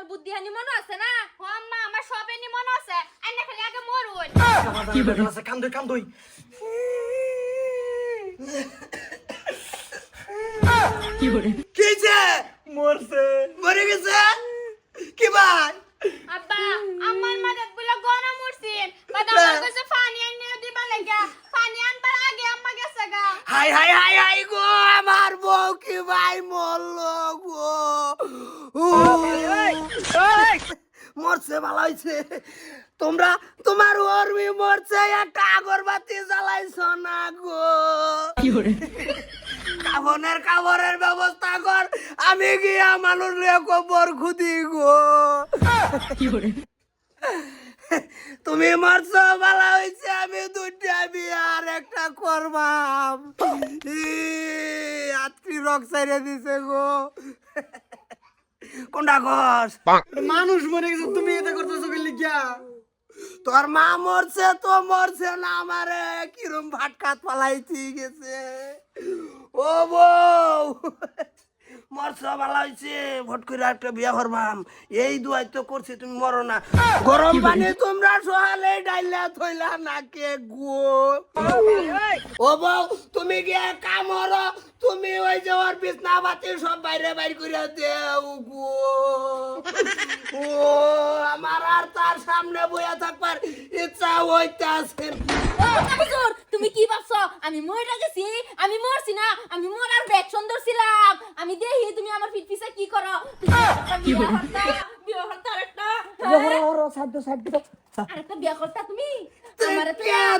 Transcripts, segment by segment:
তোমার বুদ্ধি হানি মনে আছে না? ও আম্মা আমার সবে নি মনে আছে। আইনা খালি আগে মরুন। কি বেটা আছে? কাম দই কাম দই কিছে মরছে। মরে গেছে? কি ভাই? আব্বা আমার মাদত বলে গনা মরছিন বাদা আমার কাছে পানি আইনা দিবা লাগা। পানি আনবার আগে আম্মা গেছে গা। হাই হাই হাই হাই গো আমার বউ কি ভাই মরলো গো। মরছে ভালো হয়েছে তোমরা তোমার ওরমি মরছে একটা আগরবাতি জ্বালাইছ না গো। কাবনের কাবরের ব্যবস্থা কর আমি গিয়া মানুষ কবর খুদি গো। তুমি মারছ ভালো হয়েছে আমি দুইটা বিয়ে আর একটা করবাম। আত্রি রক সাইরে দিছে গো। কোনটা কস? মানুষ মরে গেছে তুমি এটা করতেছো কি লিখিয়া তোর মা মরছে তো মরছে না আমারে। কিরম ভাটকাত পালাইছি গেছে। ও বউ। মরছ ভালো হয়েছে ভট করে একটা বিয়া করবাম। এই দুয়াই তো করছি তুমি মরো না। গরম পানি তোমরা সহালে ডাইলা থইলা নাকে গো ও বউ তুমি গিয়ে কামর তুমি ওই যে ওর বিছনা বাতি সব বাইরে বাইর করে দেও গো ও আমার আর তার সামনে বইয়া থাকবার ইচ্ছা হইতাছে। তুমি কি ভাবছ? আমি মরে গেছি আমি মরছি না আমি মরার ব্যাগ সুন্দর ছিলাম। আমি দেখি তুমি আমার পিঠ পিছে কি করো? তুমি বিয়ে করতা বিয়ে করতা আরেকটা। আরেকটা বিয়ে করতা তুমি? আমার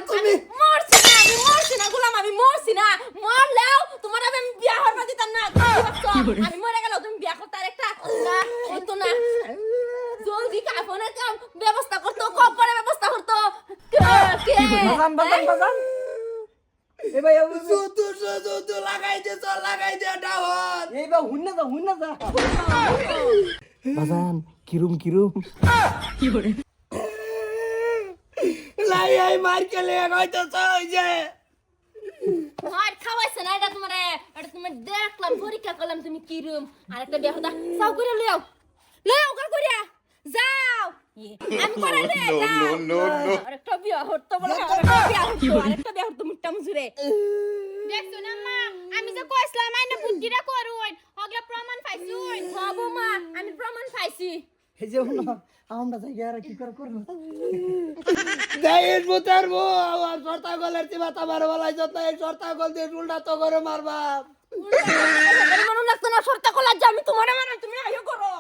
তুমি? মরছি না আমি মরছি না গোলাম আমি মরছি না। মরলেও তোমার আমি বিয়ে হবার দিতাম না। আমি মরে গেল তুমি বিয়ে করতে আরেকটা? না হতো না। জলদি কাফনের কাম ব্যবস্থা করতো কম করে ব্যবস্থা করতো। কে? কে? বাজান বাজান বাজান। এ ভাই শুধু শুধু তো লাগাই দে তো লাগাই দে এই বা হুন্না যা হুন্না যা। বাজান কিরুম কিরুম? লাই এই মার কেলে হয়তো ওই যে আর খাওয়াইছে না এটা তোমার এটা তুমি দেখলাম পরীক্ষা করলাম তুমি কি রুম আর একটা বিয়া হতা সাউ করে লিয়াও লিয়াও কর করিয়া যাও। ইয়ে, আমি করাই দে নো নো নো আরেকটা বিয়া হতো বলে আরেকটা বিয়া হতো আরেকটা বিয়া হতো মুজুরে দেখছ না মা আমি যে কইছিলাম আইনা বুদ্ধিটা করুন হগলা প্রমাণ পাইছুন বাবু মা আমি প্রমাণ পাইছি। এই যে আমরা জায়গা আর কি করে করব দেশ বুতার বো আর সর্তা গলের তিবা তাবার বলাই যত এই সর্তা গল দিয়ে উল্টা তো করে মারবা মনে লাগতো না সরতা কলা যে আমি তোমারে মারা তুমি আইও করো